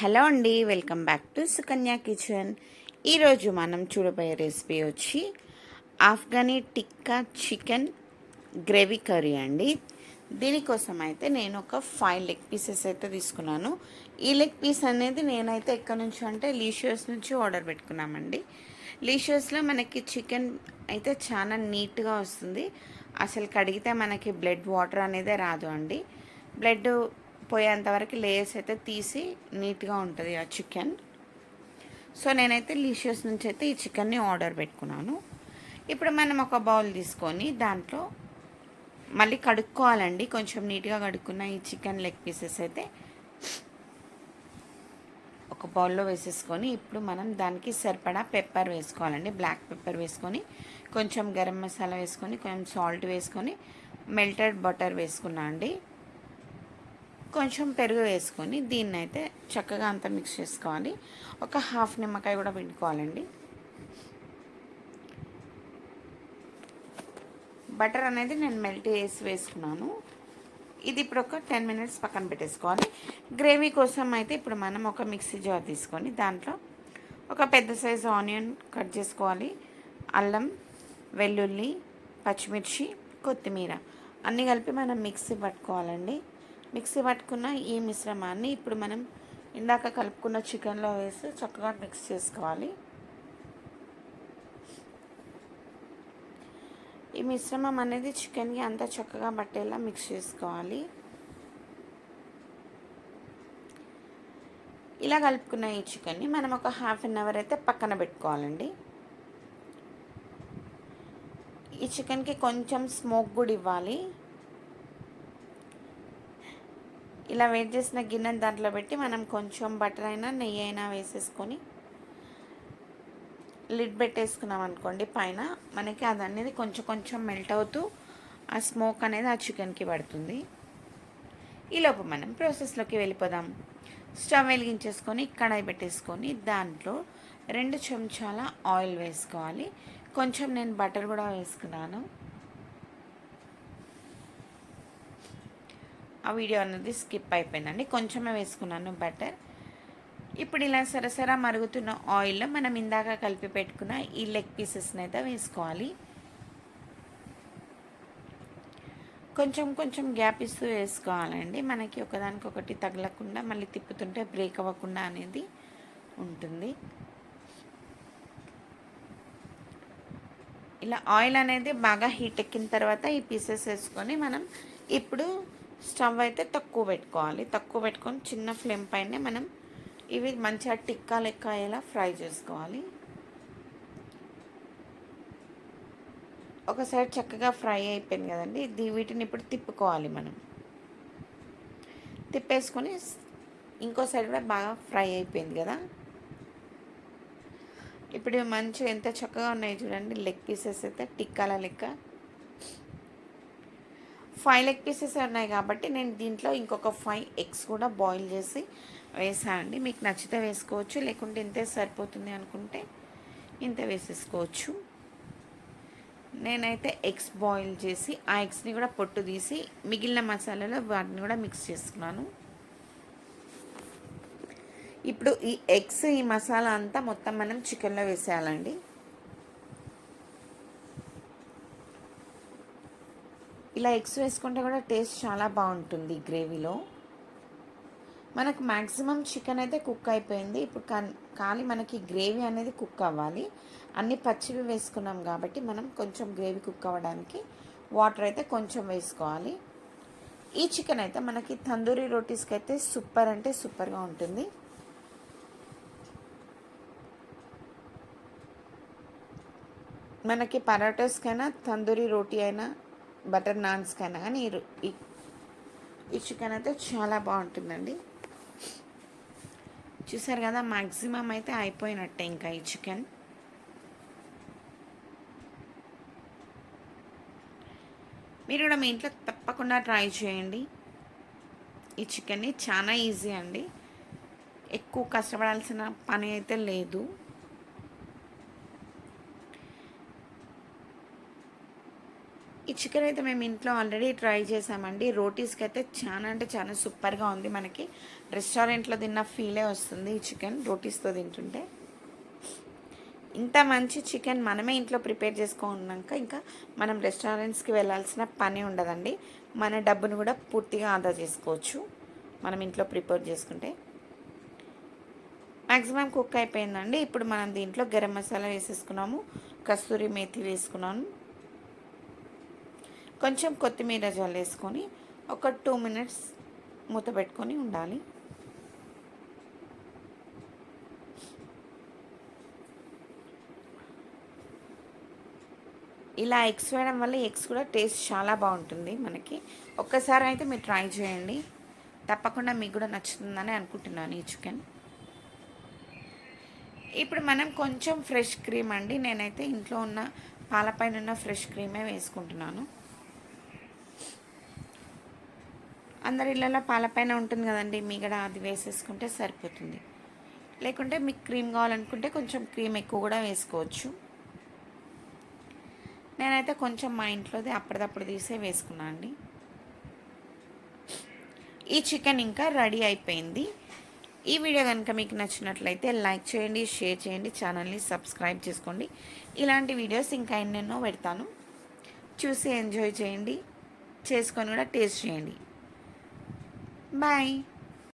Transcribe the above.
Hello అండి welcome back to Sukanya kitchen. ఈరోజు మనం చూడబోయే రెసిపీ వచ్చి Afghani tikka chicken gravy curry అండి. దీనికోసం అయితే నేను ఒక ఫైవ్ లెగ్ పీసెస్ అయితే తీసుకున్నాను. ఈ లెగ్ పీస్ అనేది నేనైతే ఎక్కడి నుంచి అంటే లీషియస్ నుంచి ఆర్డర్ పెట్టుకున్నామండి. లీషియస్లో మనకి చికెన్ అయితే చాలా నీట్గా వస్తుంది. అసలు కడిగితే మనకి బ్లడ్ వాటర్ అనేది రాదు అండి. బ్లడ్ పోయేంతవరకు లేయర్స్ అయితే తీసి నీట్గా ఉంటుంది ఆ చికెన్. సో నేనైతే లీషియస్ నుంచి అయితే ఈ చికెన్ని ఆర్డర్ పెట్టుకున్నాను. ఇప్పుడు మనం ఒక బౌల్ తీసుకొని దాంట్లో మళ్ళీ కడుక్కోవాలండి. కొంచెం నీట్గా కడుక్కున్న ఈ చికెన్ లెగ్ పీసెస్ అయితే ఒక బౌల్లో వేసేసుకొని ఇప్పుడు మనం దానికి సరిపడా పెప్పర్ వేసుకోవాలండి. బ్లాక్ పెప్పర్ వేసుకొని కొంచెం గరం మసాలా వేసుకొని కొంచెం సాల్ట్ వేసుకొని మెల్టెడ్ బటర్ వేసుకున్నా అండి. కొంచెం పెరుగు వేసుకొని దీన్ని అయితే చక్కగా అంతా మిక్స్ చేసుకోవాలి. ఒక హాఫ్ నిమ్మకాయ కూడా పిండుకోవాలండి. బటర్ అనేది నేను మెల్ట్ చేసి వేసుకున్నాను. ఇది ఇప్పుడు ఒక టెన్ మినిట్స్ పక్కన పెట్టేసుకోవాలి. గ్రేవీ కోసం అయితే ఇప్పుడు మనం ఒక మిక్సీ జార్ తీసుకొని దాంట్లో ఒక పెద్ద సైజు ఆనియన్ కట్ చేసుకోవాలి. అల్లం వెల్లుల్లి పచ్చిమిర్చి కొత్తిమీర అన్నీ కలిపి మనం మిక్సీ పట్టుకోవాలండి. మిక్సీ పట్టుకున్న ఈ మిశ్రమాన్ని ఇప్పుడు మనం ఇందాక కలుపుకున్న చికెన్లో వేసి చక్కగా మిక్స్ చేసుకోవాలి. ఈ మిశ్రమం అనేది చికెన్కి అంతా చక్కగా పట్టేలా మిక్స్ చేసుకోవాలి. ఇలా కలుపుకున్న ఈ చికెన్ని మనం ఒక హాఫ్ అన్ అవర్ అయితే పక్కన పెట్టుకోవాలండి. ఈ చికెన్కి కొంచెం స్మోక్ కూడా ఇవ్వాలి. ఇలా వేడి చేసిన గిన్నెని దాంట్లో పెట్టి మనం కొంచెం బటర్ అయినా నెయ్యి అయినా వేసేసుకొని లిడ్ పెట్టేసుకున్నాం అనుకోండి పైన. మనకి అది అనేది కొంచెం కొంచెం మెల్ట్ అవుతూ ఆ స్మోక్ అనేది ఆ చికెన్కి పడుతుంది. ఈలోపు మనం ప్రాసెస్లోకి వెళ్ళిపోదాం. స్టవ్ వెలిగించేసుకొని కడాయి పెట్టేసుకొని దాంట్లో రెండు చెంచాల ఆయిల్ వేసుకోవాలి. కొంచెం నేను బటర్ కూడా వేసుకున్నాను. ఆ వీడియో అనేది స్కిప్ అయిపోయిందండి. కొంచెమే వేసుకున్నాను బటర్. ఇప్పుడు ఇలా సరసరా మరుగుతున్న ఆయిల్లో మనం ఇందాక కలిపి పెట్టుకున్న ఈ లెగ్ పీసెస్ని అయితే వేసుకోవాలి. కొంచెం కొంచెం గ్యాప్ ఇస్తూ వేసుకోవాలండి. మనకి ఒకదానికొకటి తగలకుండా మళ్ళీ తిప్పుతుంటే బ్రేక్ అవ్వకుండా అనేది ఉంటుంది. ఇలా ఆయిల్ అనేది బాగా హీట్ ఎక్కిన తర్వాత ఈ పీసెస్ వేసుకొని మనం ఇప్పుడు స్టవ్ అయితే తక్కువ పెట్టుకోవాలి. తక్కువ పెట్టుకొని చిన్న ఫ్లేమ్ పైనే మనం ఇవి మంచిగా టిక్కా లెక్క అయ్యేలా ఫ్రై చేసుకోవాలి. ఒక సైడ్ చక్కగా ఫ్రై అయిపోయింది కదండి. ఇది వీటిని ఇప్పుడు తిప్పుకోవాలి మనం. తిప్పేసుకొని ఇంకో సైడ్ కూడా బాగా ఫ్రై అయిపోయింది కదా. ఇప్పుడు మంచిగా ఎంత చక్కగా ఉన్నాయి చూడండి. లెగ్ పీసెస్ అయితే టిక్కాల లెక్క. ఫైవ్ లెగ్ పీసెస్ ఉన్నాయి కాబట్టి నేను దీంట్లో ఇంకొక ఫైవ్ ఎగ్స్ కూడా బాయిల్ చేసి వేసానండి. మీకు నచ్చితే వేసుకోవచ్చు లేకుంటే ఇంతే సరిపోతుంది అనుకుంటే ఇంత వేసేసుకోవచ్చు. నేనైతే ఎగ్స్ బాయిల్ చేసి ఆ ఎగ్స్ని కూడా పొట్టు తీసి మిగిలిన మసాలాలో వాటిని కూడా మిక్స్ చేసుకున్నాను. ఇప్పుడు ఈ ఎగ్స్ ఈ మసాలా అంతా మొత్తం మనం చికెన్లో వేసేయాలండి. ఇలా ఎగ్స్ వేసుకుంటే కూడా టేస్ట్ చాలా బాగుంటుంది గ్రేవీలో. మనకు మ్యాక్సిమం చికెన్ అయితే కుక్ అయిపోయింది. ఇప్పుడు కానీ మనకి గ్రేవీ అనేది కుక్ అవ్వాలి. అన్ని పచ్చివి వేసుకున్నాం కాబట్టి మనం కొంచెం గ్రేవీ కుక్ అవ్వడానికి వాటర్ అయితే కొంచెం వేసుకోవాలి. ఈ చికెన్ అయితే మనకి తందూరి రోటీస్కి అయితే సూపర్ అంటే సూపర్గా ఉంటుంది. మనకి పరోటాస్కైనా తందూరి రోటీ అయినా బటర్ నాన్స్ కన్నా కానీ ఈ ఈ చికెన్ అయితే చాలా బాగుంటుందండి. చూసారు కదా మ్యాక్సిమం అయితే అయిపోయినట్టే ఇంకా ఈ చికెన్. మీరు కూడా మీ ఇంట్లో తప్పకుండా ట్రై చేయండి. ఈ చికెన్ని చాలా ఈజీ అండి. ఎక్కువ కష్టపడాల్సిన పని అయితే లేదు. ఈ చికెన్ అయితే మేము ఇంట్లో ఆల్రెడీ ట్రై చేసామండి. రోటీస్కి అయితే చాలా అంటే చాలా సూపర్గా ఉంది మనకి. రెస్టారెంట్లో తిన్న ఫీలే వస్తుంది ఈ చికెన్ రోటీస్తో తింటుంటే. ఇంత మంచి చికెన్ మనమే ఇంట్లో ప్రిపేర్ చేసుకున్నాక ఇంకా మనం రెస్టారెంట్స్కి వెళ్ళాల్సిన పని ఉండదండి. మన డబ్బును కూడా పూర్తిగా ఆదా చేసుకోవచ్చు మనం ఇంట్లో ప్రిపేర్ చేసుకుంటే. మ్యాక్సిమం కుక్ అయిపోయిందండి. ఇప్పుడు మనం దీంట్లో గరం మసాలా వేసేసుకున్నాము కస్తూరి మేతి వేసుకున్నాను కొంచెం కొత్తిమీర జల్లేసుకొని ఒక టూ మినిట్స్ మూత పెట్టుకొని ఉండాలి. ఇలా ఎగ్స్ వేయడం వల్ల ఎగ్స్ కూడా టేస్ట్ చాలా బాగుంటుంది మనకి. ఒక్కసారి అయితే మీరు ట్రై చేయండి. తప్పకుండా మీకు కూడా నచ్చుతుందని అనుకుంటున్నాను ఈ చికెన్. ఇప్పుడు మనం కొంచెం ఫ్రెష్ క్రీమ్ అండి. నేనైతే ఇంట్లో ఉన్న పాలపైన ఉన్న ఫ్రెష్ క్రీమే వేసుకుంటున్నాను. అందరి ఇళ్ళలో పాలపైన ఉంటుంది కదండి మీగడ అది వేసేసుకుంటే సరిపోతుంది. లేకుంటే మీకు క్రీమ్ కావాలనుకుంటే కొంచెం క్రీమ్ ఎక్కువ కూడా వేసుకోవచ్చు. నేనైతే కొంచెం మా ఇంట్లోది అప్పటిదప్పుడు తీసే వేసుకున్నాను అండి. ఈ చికెన్ ఇంకా రెడీ అయిపోయింది. ఈ వీడియో కనుక మీకు నచ్చినట్లయితే లైక్ చేయండి షేర్ చేయండి ఛానల్ని సబ్స్క్రైబ్ చేసుకోండి. ఇలాంటి వీడియోస్ ఇంకా ఎన్నెన్నో పెడతాను. చూసి ఎంజాయ్ చేయండి. చేసుకొని కూడా టేస్ట్ చేయండి. Bye.